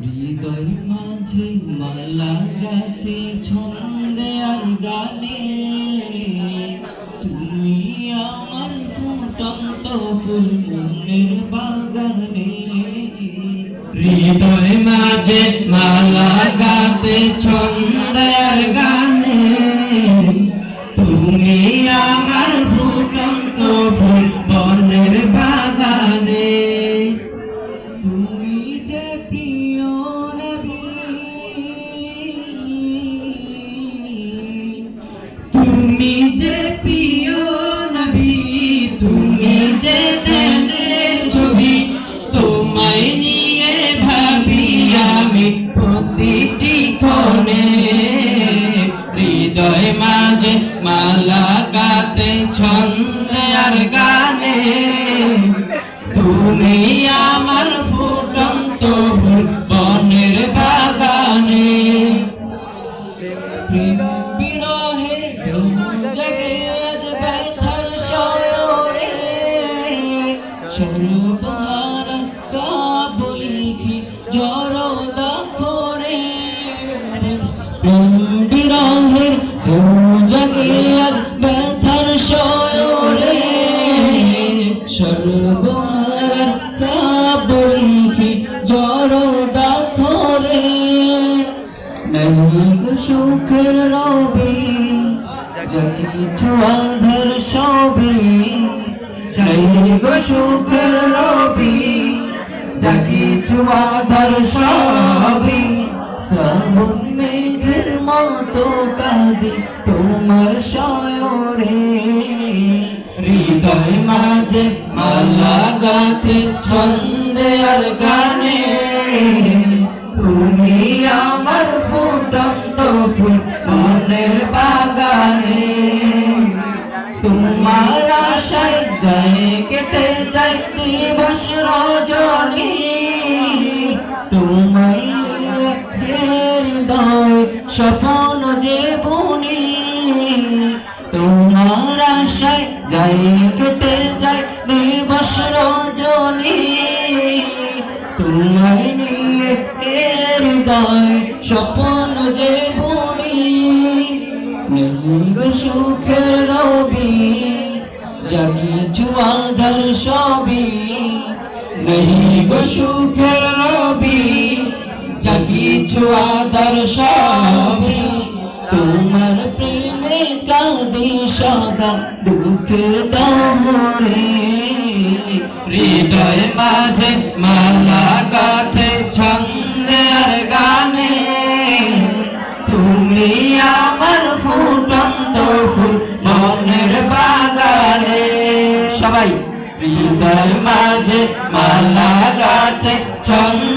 হৃদয় মাঝে মালা গাতে ছন্দে আর গানে। তুমি আমার ফুটন্ত ফুল মাঝে মালা গাতে ছন্দে আর তুমি আমার ফুটন্ত ফুল বনের বাগানে। তুমি যে প্রিয় নবী তুমি যে প্রিয় নবী তুমি যে দেনের ছবি, তোমায় নিয়ে ভাবি আমি প্রতিটি ক্ষণে। হৃদয় মাঝে মালা গাতে ছন্দে আর গানে। তুমি আমার ফুটন্ত ফুল বনের বাগানে প্রেম বিরহে সর্বহার কাবলিখি জড় দখরে। নৈক সুখের রবি কিছু আধার সবই নৈক সুখের রবি যা কিছু আধার সবই শ্রাবণ মেঘের মতো কাঁদি তোমার শয়রে হৃদয় মাঝে মালা গাথে ছন্দে আর গানে, তুমি আমার ফুটন্ত ফুল মনের বাগানে। তোমার আশায় যায়, কেটে যায় দিবস রজনী। তোমায় হৃদয়, স্বপন যে বুনি তোমার আশায় যায় তোমায় নিয়ে হৃদয় স্বপন যে বুনি সুখের রবি, যা কিছু আধার সবই। নেই গো সুখের রবি, যা কিছু আধার সবই। তোমার প্রেমে কাঁদি সদা দুঃখের দহরে। হৃদয় মাঝে মালা কাঠে ছন্দের গানে। তুমি আমার ফুটন্ত ফুল মনের বাগানে। সবাই হৃদয় মাঝে মালা কাঠে ছন্দে